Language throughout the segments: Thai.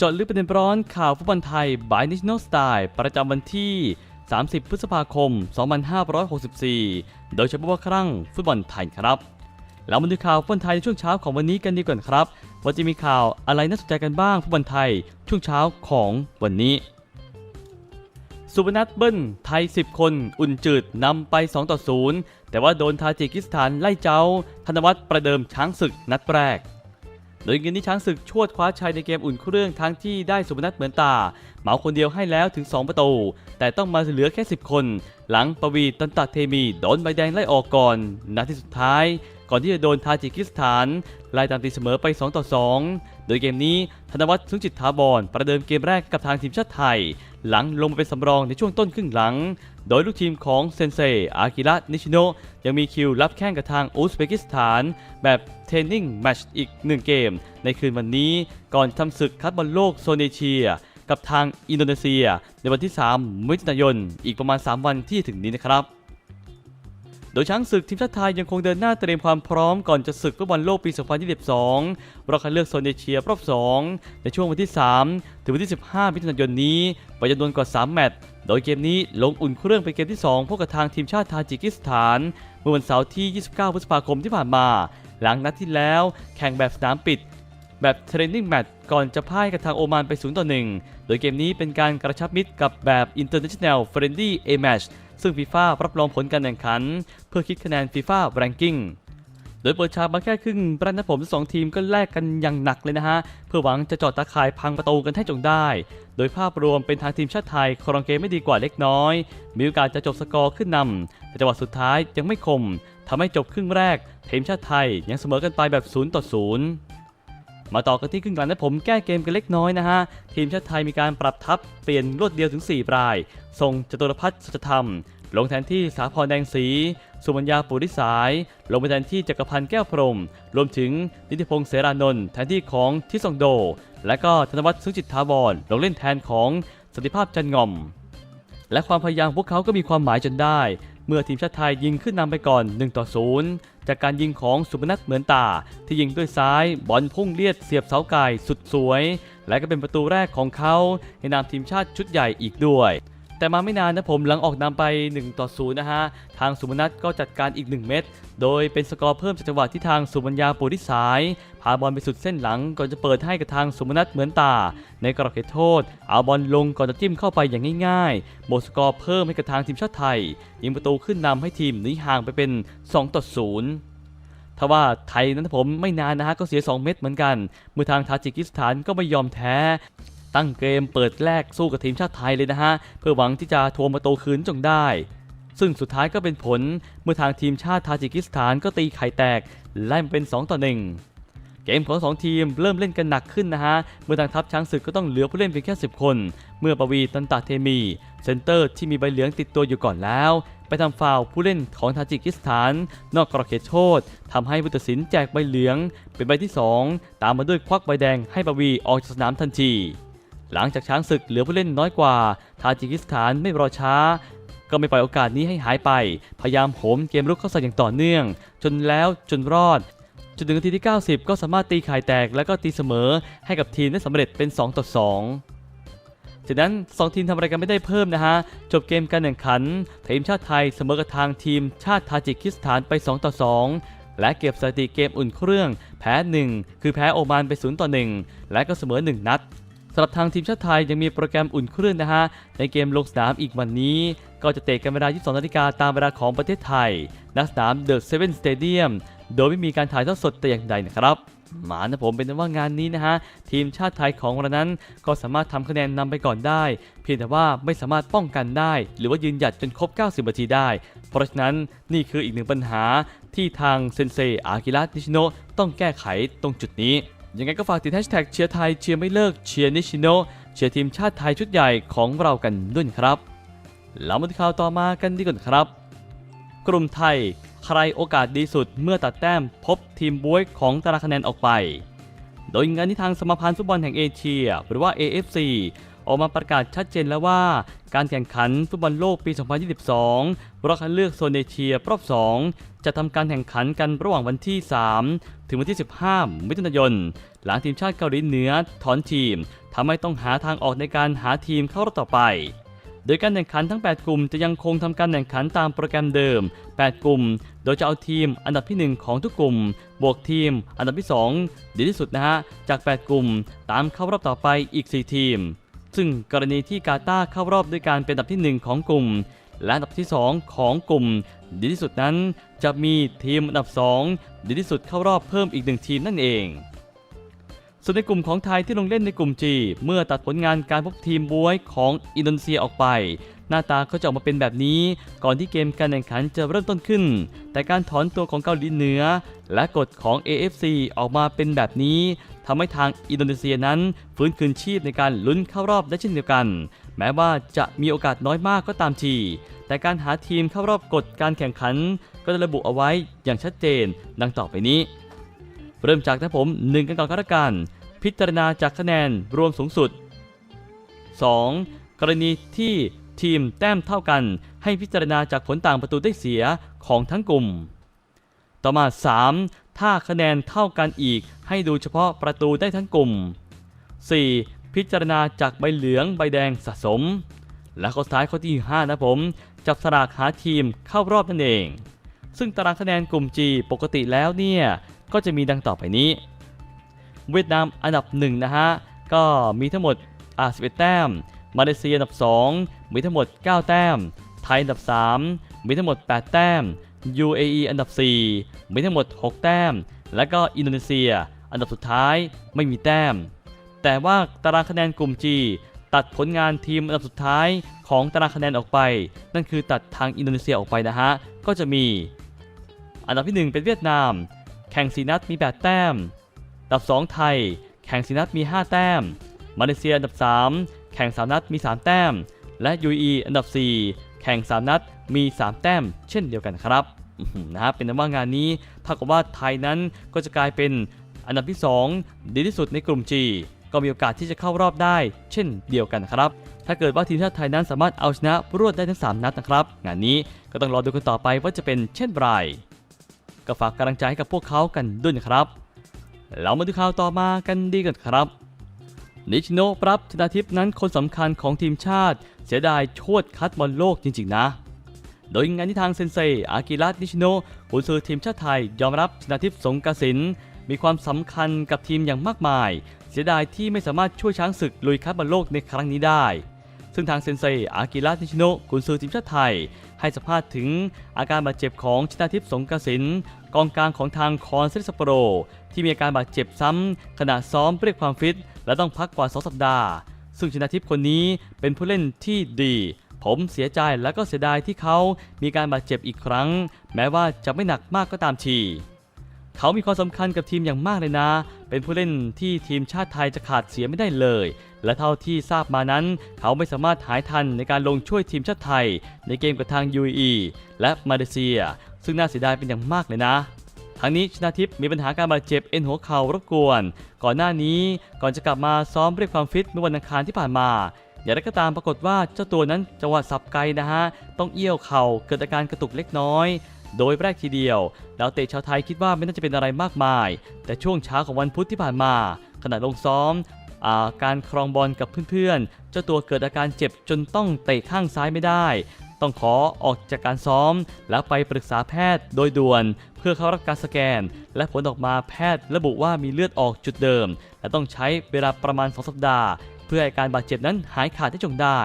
จาะลึกประเด็นร้อนข่าวฟุตบอลไทย by National Style ประจำวันที่ 30 พฤษภาคม 2564 โดยเฉพาะว่าครั้งฟุตบอลไทยครับ เรามาดูข่าวฟุตบอลไทยในช่วงเช้าของวันนี้กันดีกว่าครับว่าจะมีข่าวอะไรน่าสนใจกันบ้างฟุตบอลไทยช่วงเช้าของวันนี้ สุพนัทเบิ้ลไทย 10 คน อุ่นจืดนำไป 2 ต่อ 0 แต่ว่าโดนทาจิกิสถานไล่เจ้า ธนวัฒน์ประเดิมช้างศึกนัดแรก โดยเกมนี้ช้างศึกชวดคว้าชัยในเกมอุ่นเครื่องทั้งที่ได้สุพนัทเหมือนตาเหมาคนเดียวให้แล้วถึง 2 ประตู แต่ต้องมาเหลือแค่ 10 คน หลังปวีตันตะเทมีโดนใบแดงไล่ออกก่อนนาทีสุดท้าย ก่อนที่จะโดนทาจิกิสถานไล่ตามตีเสมอไป 2 ต่อ 2 โดยเกมนี้ธนวัฒน์สุงจิตถาวรประเดิมเกมแรกกับทางทีมชาติไทย หลังลงมาเป็นสำรองในช่วงต้นครึ่งหลัง โดยลูกทีมของเซนเซอากิระนิชิโนยังมีคิวรับแข่งกับทางอุซเบกิสถาน แบบเทนนิ่งแมชอีก 1 เกม ในคืนวันนี้ก่อนทำศึกคัดบอลโลกโซนเอเชีย กับทางอินโดนีเซีย ในวันที่ 3 มิถุนายน อีกประมาณ 3 วันที่ถึงนี้นะครับ โดยช้างศึกทีมชาติไทยยังคงเดินหน้าเตรียมความพร้อมก่อนจะศึกฟุตบอลโลกปี 2022 รอบคัดเลือกโซนเอเชียรอบ 2 ในช่วงวันที่ 3 ถึงวันที่ 15มิถุนายนนี้ ไปจำนวนกว่า 3 แมตช์ โดยเกมนี้ลงอุ่นเครื่องเป็นเกมที่ 2 พบกับทางทีมชาติทาจิกิสถาน เมื่อวันเสาร์ที่ 29 พฤษภาคมที่ผ่านมา หลังนัดที่แล้วแข่งแบบสนามปิดแบบเทรนนิ่งแมตช์ก่อนจะพ่ายกับทางโอมานไป 0 ต่อ 1 โดยเกมนี้เป็นการกระชับมิตรกับแบบ International Friendly A Match ซึ่งฟีฟ่ารับรองผลการแข่งขัน เพื่อคิดคะแนนฟีฟ่าแรงกิ้งโดยเปิดฉากมาแค่ครึ่งประนัดผมทั้งสองทีมก็แลกกันอย่างหนักเลยนะฮะ เพื่อหวังจะจอดตาข่ายพังประตูกันให้จงได้ โดยภาพรวมเป็นทางทีมชาติไทยครองเกมไม่ดีกว่าเล็กน้อย มีโอกาสจะจบสกอร์ขึ้นนำแต่จังหวะสุดท้ายยังไม่คมทำให้จบครึ่งแรกทีมชาติไทยยังเสมอกันไปแบบ0ต่อ0 มาต่อกันที่ครึ่งหลังนะผมแก้เกมกันเล็กน้อยนะฮะ ทีมชาติไทยมีการปรับทัพเปลี่ยนรวดเดียวถึง 4 รายส่งจตุรพัฒน์สุจธรรม ลงแทนที่สาพรแดงศรีสุมัญญาปุริสาย ลงไปแทนที่จักรพันธ์แก้วพรม รวมถึงนิติพงษ์เสรานนท์แทนที่ของทิซองโด และก็ธนวัฒน์สุจิตถาวรลงเล่นแทนของสนติภาพจันงอม และความพยายามพวกเขาก็มีความหมายจนได้ เมื่อทีมชาติไทยยิงขึ้นนำไปก่อน 1 ต่อ 0 จากการยิงของสุพนัทเหมือนตา ที่ยิงด้วยซ้ายบอลพุ่งเลียดเสียบเสาไก่สุดสวย และก็เป็นประตูแรกของเขาในนามทีมชาติชุดใหญ่อีกด้วย แต่มาไม่นานนะผมหลังออกนำไป 1 ต่อ0นะฮะ ทางสุพนัทก็จัดการอีก 1 เม็ดโดยเป็นสกอร์เพิ่มจากจังหวะที่ทางสุมัญญาปุริสาย พาบอลไปสุดเส้นหลังก่อนจะเปิดให้กับทางสุมนัทเหมือนตา ในกรอบเขตโทษ เอาบอลลงก่อนจะจิ้มเข้าไปอย่างง่ายๆโบสกอร์เพิ่มให้กับทางทีมชาติไทย ยิงประตูขึ้นนำให้ทีมหนีห่างไปเป็น 2 ต่อ0ทว่าไทยนั้นผมไม่นานนะฮะก็เสีย 2 เม็ดเหมือนกัน เมื่อทางทาจิกิสถานก็ไม่ยอมแท้ ตั้งเกมเปิดแรกสู้กับทีมชาติไทยเลยนะฮะ เพื่อหวังที่จะทวงประตูคืนจงได้ ซึ่งสุดท้ายก็เป็นผลเมื่อทางทีมชาติทาจิกิสถานก็ตีไข่แตกไล่มาเป็น 2 ต่อ 1 เกมของ 2 ทีมเริ่มเล่นกันหนักขึ้นนะฮะ เมื่อทางทัพช้างศึกก็ต้องเหลือผู้เล่นเพียงแค่ 10 คน เมื่อปวีตันตาเทมี เซนเตอร์ที่มีใบเหลืองติดตัวอยู่ก่อนแล้ว ไปทำฟาวผู้เล่นของทาจิกิสถาน นอกกรอบเขตโทษทำให้ผู้ตัดสินแจกใบเหลือง เป็นใบที่ 2 ตามมาด้วยควักใบแดงให้ปวีออกจากสนามทันที หลังจากช้างศึกเหลือผู้เล่นน้อยกว่า ทาจิกิสถานไม่รอช้า ก็ไม่ปล่อยโอกาสนี้ให้หายไป พยายามโหมเกมรุกเข้าใส่อย่างต่อเนื่อง จนแล้วจนรอดจนถึงนาทีที่ 90 ก็สามารถตีไข่แตกและก็ตีเสมอให้กับทีมได้สำเร็จเป็น 2 ต่อ 2 จากนั้น 2 ทีมทำอะไรกันไม่ได้เพิ่มนะฮะ จบเกมการแข่งขัน ทีมชาติไทยเสมอกับทางทีมชาติทาจิกิสถานไป 2 ต่อ 2 และเก็บสถิติเกมอุ่นเครื่อง แพ้ 1 คือแพ้โอมานไป 0 ต่อ 1 และก็เสมอ 1 นัด สำหรับทางทีมชาติไทยยังมีโปรแกรมอุ่นเครื่องนะฮะ ในเกมลงสนามอีกวันนี้ ก็จะเตะกันเวลา 22 นาฬิกาตามเวลาของประเทศไทยณสนามเดอะเซเว่นสเตเดียมโดยไม่มีการถ่ายทอดสดแต่อย่างใดนะครับหมานะผมเป็นว่างานนี้นะฮะ ทีมชาติไทยของเรานั้น ก็สามารถทำคะแนนนำไปก่อนได้ เพียงแต่ว่าไม่สามารถป้องกันได้ หรือว่ายืนหยัดจนครบ 90 นาทีได้ เพราะฉะนั้นนี่คืออีกหนึ่งปัญหาที่ทางเซนเซอากิระนิชโนต้องแก้ไขตรงจุดนี้ ยังไงก็ฝากติดแฮชแท็กเชียร์ไทยเชียร์ไม่เลิกเชียร์นิชิโนเชียร์ทีมชาติไทยชุดใหญ่ของเรากันด้วยครับแล้วมาข่าวต่อมากันดีกว่าครับ กลุ่มไทยใครโอกาสดีสุดเมื่อตัดแต้มพบทีมบวยของตารางคะแนนออกไป โดยงานที่ทางสมาพันธ์ฟุตบอลแห่งเอเชีย หรือว่า AFC ออกมาประกาศชัดเจนแล้วว่า การแข่งขันฟุตบอลโลกปี 2022รอบคัดเลือกโซนเอเชียรอบ 2 จะทำการแข่งขันกันระหว่างวันที่ 3 ถึงวันที่ 15 มิถุนายน หลังทีมชาติเกาหลีเหนือถอนทีมทำให้ต้องหาทางออกในการหาทีมเข้ารอบต่อไป โดยการแข่งขันทั้ง 8 กลุ่มจะยังคงทำการแข่งขันตามโปรแกรมเดิม 8 กลุ่ม โดยจะเอาทีมอันดับที่ 1 ของทุกกลุ่ม บวกทีม อันดับที่ 2 ดีที่สุดนะฮะ จาก 8 กลุ่ม ตามเข้ารอบต่อไปอีก 4 ทีม ซึ่งกรณีที่กาตาร์เข้ารอบด้วยการเป็นอันดับที่ 1 ของกลุ่ม และอันดับที่ 2 ของกลุ่ม ดีที่สุดนั้นจะมีทีมอันดับ 2 ดีที่สุดเข้ารอบเพิ่มอีกหนึ่งทีมนั่นเอง ส่วนในกลุ่มของไทยที่ลงเล่นในกลุ่ม G เมื่อตัดผลงานการพบทีมบวยของอินโดนีเซียออกไป หน้าตาก็จะออกมาเป็นแบบนี้ ก่อนที่เกมการแข่งขันจะเริ่มต้นขึ้น แต่การถอนตัวของเกาหลีเหนือ และกฎของ AFC ออกมาเป็นแบบนี้ทำให้ทางอินโดนีเซียนั้นฟื้นคืนชีพในการลุ้นเข้ารอบได้เช่นเดียวกัน แม้ว่าจะมีโอกาสน้อยมากก็ตามที แต่การหาทีมเข้ารอบกฎการแข่งขัน ก็จะระบุเอาไว้อย่างชัดเจน ดังต่อไปนี้ เริ่มจากนะผมหนึ่งกันก่อนก็แล้วกัน พิจารณาจากคะแนนรวมสูงสุด 2. กรณีที่ ทีมแต้มเท่ากัน ให้พิจารณาจากผลต่างประตูได้เสียของทั้งกลุ่ม ต่อมา 3. ถ้าคะแนนเท่ากันอีก ให้ดูเฉพาะประตูได้ทั้งกลุ่ม 4. พิจารณาจากใบเหลืองใบแดงสะสม และข้อสุดท้ายข้อที่ 5 นะผม จับสลากหาทีมเข้ารอบนั่นเอง ซึ่งตารางคะแนนกลุ่ม G ปกติแล้วเนี่ย ก็จะมีดังต่อไปนี้ เวียดนามอันดับ1นะฮะก็มีทั้งหมดอ่า11 แต้ม มาเลเซียอันดับ 2 มีทั้งหมด 9 แต้ม ไทยอันดับ 3 มีทั้งหมด 8 แต้ม UAE อันดับ 4 มีทั้งหมด 6 แต้ม และก็อินโดนีเซีย อันดับสุดท้ายไม่มีแต้ม แต่ว่าตารางคะแนนกลุ่ม G ตัดผลงานทีมอันดับสุดท้ายของตารางคะแนนออกไป นั่นคือตัดทางอินโดนีเซียออกไปนะฮะ ก็จะมี อันดับที่ 1 เป็นเวียดนาม แข่งสีนัดมี 8 แต้ม อันดับ 2 ไทย แข่งสีนัดมี 5 แต้ม มาเลเซียอันดับ 3 แข่ง3นัดมี 3 แต้ม และ UAE อันดับ 4 แข่ง 3 นัดมี 3 แต้ม เช่นเดียวกันครับอื้อหือนะเป็นนว่างานนี้เท่ากับว่าไทยนั้นก็จะกลายเป็นอันดับที่ 2 ดีที่สุดในกลุ่ม G ก็มีโอกาสที่จะเข้ารอบได้ เช่นเดียวกันครับ ถ้าเกิดว่าทีมชาติไทยนั้นสามารถเอาชนะรวดได้ทั้ง 3 นัดนะครับ งานนี้ก็ต้องรอดูกันต่อไปว่าจะเป็นเช่นไรก็ฝากกำลังใจให้กับพวกเขากันด้วยนะครับ เรามาดูข่าวต่อมากันดีกันครับ นิชโนปรับชนาทิพย์นั้นคนสำคัญของทีมชาติ เสียดายโชดคัดบอลโลกจริงๆนะ โดยงานที่ทางเซนเซ อากิระนิชโนะผู้ซื้อทีมชาติไทย ยอมรับชนาทิพย์สงกสินมีความสำคัญกับทีมอย่างมากมาย เสียดายที่ไม่สามารถช่วยช้างศึกลุยคัดบอลโลกในครั้งนี้ได้ ซึ่งทางเซนเซ อากิระนิชโนกุนซือทีมชาติไทย ให้สัมภาษณ์ถึงอาการบาดเจ็บของชนาทิพย์สงกสินกองกลางของทางคอนเซสโปโร ที่มีอาการบาดเจ็บซ้ำขณะซ้อมเรียกความฟิต และต้องพักกว่า 2 สัปดาห์ ซึ่งชนาทิพย์คนนี้เป็นผู้เล่นที่ดี ผมเสียใจและก็เสียดายที่เขามีการบาดเจ็บอีกครั้ง แม้ว่าจะไม่หนักมากก็ตามที เขามีความสำคัญกับทีมอย่างมากเลยนะ เป็นผู้เล่นที่ทีมชาติไทยจะขาดเสียไม่ได้เลย และเท่าที่ทราบมานั้น เขาไม่สามารถหายทันในการลงช่วยทีมชาติไทย ในเกมกับทาง UAE และมาเลเซีย ซึ่งน่าเสียดายเป็นอย่างมากเลยนะ ทั้งนี้ชนาทิพย์มีปัญหาการบาดเจ็บเอ็นหัวเข่ารบกวน ก่อนหน้านี้ก่อนจะกลับมาซ้อมเรียกความฟิตเมื่อวันอังคารที่ผ่านมา อย่างไรก็ตามปรากฏว่าเจ้าตัวนั้นจังหวะสับไกลนะฮะ ต้องเอี้ยวเข่าเกิดอาการกระตุกเล็กน้อย โดยแรกทีเดียวดาวเตะชาวไทยคิดว่าไม่น่าจะเป็นอะไรมากมาย แต่ช่วงเช้าของวันพุธที่ผ่านมา ขณะลงซ้อมอาการครองบอลกับเพื่อนๆ เจ้าตัวเกิดอาการเจ็บจนต้องเตะข้างซ้ายไม่ได้ ต้องขอออกจากการซ้อม แล้วไปปรึกษาแพทย์โดยด่วน เพื่อเข้ารับการสแกน และผลออกมาแพทย์ระบุว่ามีเลือดออกจุดเดิม และต้องใช้เวลาประมาณ 2 สัปดาห์ เพื่อให้อาการบาดเจ็บนั้นหายขาดได้จงได้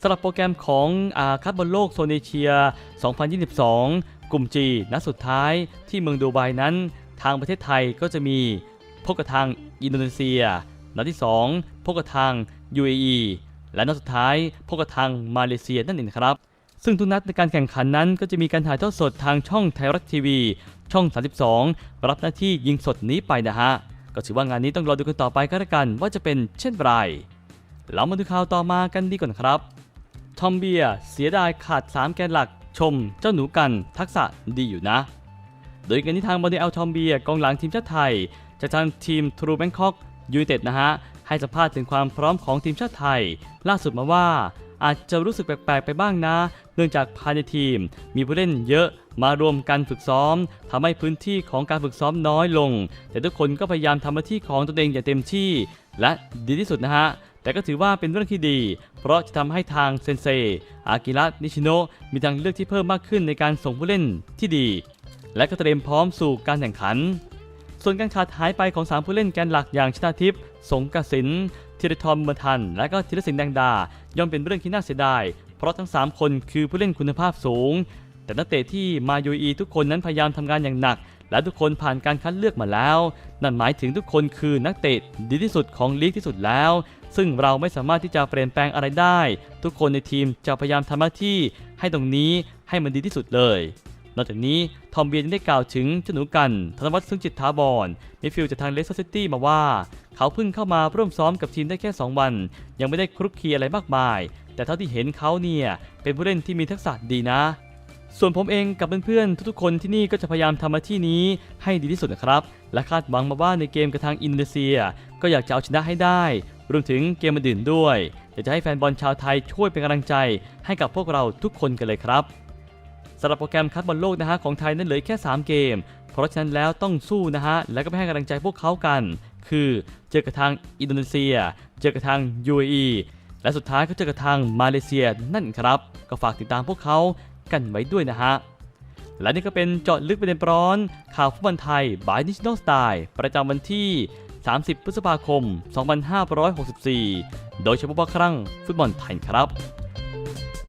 สำหรับโปรแกรมของอาคัดบอลโลกโซนเอเชีย 2022 กลุ่ม G นัดสุดท้ายที่เมืองดูไบนั้น ทางประเทศไทยก็จะมีพบกับทางอินโดนีเซีย นัดที่ 2พบกับทาง UAE และนัดสุดท้ายพบกับทางมาเลเซียนั่นเองครับ ซึ่งทุกนัดในการแข่งขันนั้นก็จะมีการถ่ายทอดสดทางช่องไทยรัฐทีวี ช่อง 32 รับหน้าที่ยิงสดนี้ไปนะฮะ ก็ถือว่างานนี้ต้องรอดูกันต่อไปก็แล้วกันว่าจะเป็นเช่นไรเรามาดูข่าวต่อมากันดีก่อนครับ ทอมเบียเสียดายขาด 3 แกนหลักชมเจ้าหนูกันทักษะดีอยู่นะ โดยกันที่ทางบอลเอลทอมเบียกองหลังทีมชาติไทยจากทางทีมทรูแบงคอก ยูไนเต็ดนะฮะ ให้สัมภาษณ์ถึงความพร้อมของทีมชาติไทย ล่าสุดมาว่าอาจจะรู้สึกแปลกๆไปบ้างนะ เนื่องจากภายในทีม มีผู้เล่นเยอะมารวมกันฝึกซ้อมทำให้พื้นที่ของการฝึกซ้อมน้อยลง แต่ทุกคนก็พยายามทำหน้าที่ของตนเองอย่างเต็มที่ และดีที่สุดนะฮะ แต่ก็ถือว่าเป็นเรื่องที่ดี เพราะจะทำให้ทางเซนเซ อากิระนิชิโนะมีทางเลือกที่เพิ่มมากขึ้นในการส่งผู้เล่นที่ดี และก็เตรียมพร้อมสู่การแข่งขัน ส่วนการขาดหายไปของ 3 ผู้เล่นแกนหลักอย่างชนาทิพย์สงกสินธีรทรบุญทัน และก็ธีรศิลป์แดงดา ย่อมเป็นเรื่องที่น่าเสียดาย เพราะทั้ง 3 คนคือผู้เล่นคุณภาพสูง แต่นักเตะที่มายูอีทุกคนนั้นพยายามทำงานอย่างหนัก และทุกคนผ่านการคัดเลือกมาแล้ว นั่นหมายถึงทุกคนคือนักเตะดีที่สุดของลีกที่สุดแล้ว ซึ่งเราไม่สามารถที่จะเปลี่ยนแปลงอะไรได้ ทุกคนในทีมจะพยายามทำหน้าที่ให้ตรงนี้ให้มันดีที่สุดเลย นอกจากนี้ทอมเบียร์ยังได้กล่าวถึงเจาหนูกัน ธนวัฒน์ซึ่งจิตถาวรมิดฟิลด์จากทางเลสเตอร์ซิตี้มาว่า เขาเพิ่งเข้ามาร่วมซ้อมกับทีมได้แค่ 2 วัน ยังไม่ได้คลุกคลีอะไรมากมาย แต่เท่าที่เห็นเขาเนี่ยเป็นผู้เล่นที่มีทักษะดีนะ ส่วนผมเองกับเพื่อนๆทุกๆคนที่นี่ก็จะพยายามทำหน้าที่นี้ให้ดีที่สุดนะครับ และคาดหวังมาว่าในเกมกับทางอินโดนีเซีย ก็อยากจะเอาชนะให้ได้ รวมถึงเกมอื่นด้วยอยากจะให้แฟนบอลชาวไทยช่วยเป็นกำลังใจให้กับพวกเราทุกคนกันเลยครับ สำหรับโปรแกรมคัดบอลโลกนะฮะของไทยนั้นเหลือแค่ 3 เกม เพราะฉะนั้นแล้วต้องสู้นะฮะแล้วก็ไปให้กำลังใจพวกเขากัน คือเจอกับทางอินโดนีเซีย เจอกับทาง UAE และสุดท้ายก็เจอกับทางมาเลเซียนั่นครับ ก็ฝากติดตามพวกเขากันไว้ด้วยนะฮะและนี่ก็เป็นเจาะลึกประเด็นร้อน ข่าวฟุตบอลไทย by National Style ประจำวันที่ 30 พฤษภาคม 2564 โดยเฉพาะครั้งฟุตบอลไทยครับ